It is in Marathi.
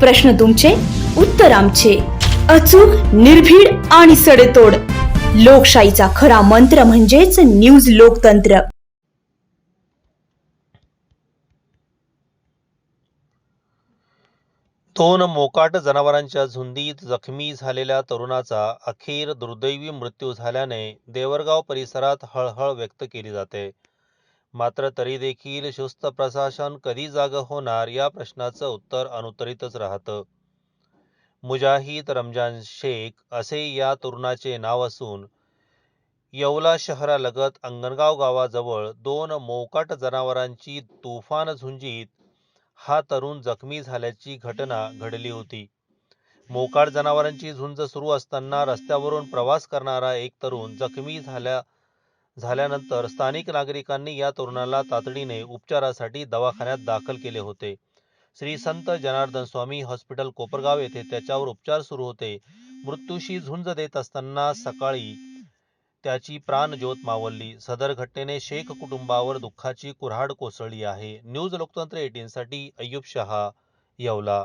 प्रश्न तुमचे उत्तर आमचे. अचूक निर्भीड आणि सडेतोड. लोकशाहीचा खरा मंत्र म्हणजेच न्यूज लोकतंत्र. दोन मोकाट जनावरांच्या झुंडीत जखमी झालेल्या तरुणाचा अखेर दुर्दैवी मृत्यू झाल्याने देवरगाव परिसरात हळहळ व्यक्त केली जाते. मात्र तरी देखील शुस्त प्रशासन कधी जागं होणार या प्रश्नाचं उत्तर अनुत्तरितच राहतं. मुजाहिद रमजान शेख असे या तरुणाचे नाव असून येवला शहरालगत अंगणगाव गावाजवळ दोन मोकाट जनावरांची तुफान झुंजीत हा तरुण जखमी झाल्याची घटना घडली होती. मोकाट जनावरांची झुंज सुरू असताना रस्त्यावरून प्रवास करणारा एक तरुण जखमी झाल्या झाल्यानंतर स्थानिक नागरिकांनी या तरुणाला तातडीने उपचारासाठी दवाखान्यात दाखल केले होते. श्री संत जनार्दन स्वामी हॉस्पिटल कोपरगाव येथे त्याच्यावर उपचार सुरू होते. मृत्यूशी झुंज देत असताना सकाळी त्याची प्राणज्योत मावळली. सदर घटनेने शेख कुटुंबावर दुःखाची कुऱ्हाड कोसळली आहे. न्यूज लोकतंत्र एटीनसाठी अय्यूब शहा येवला.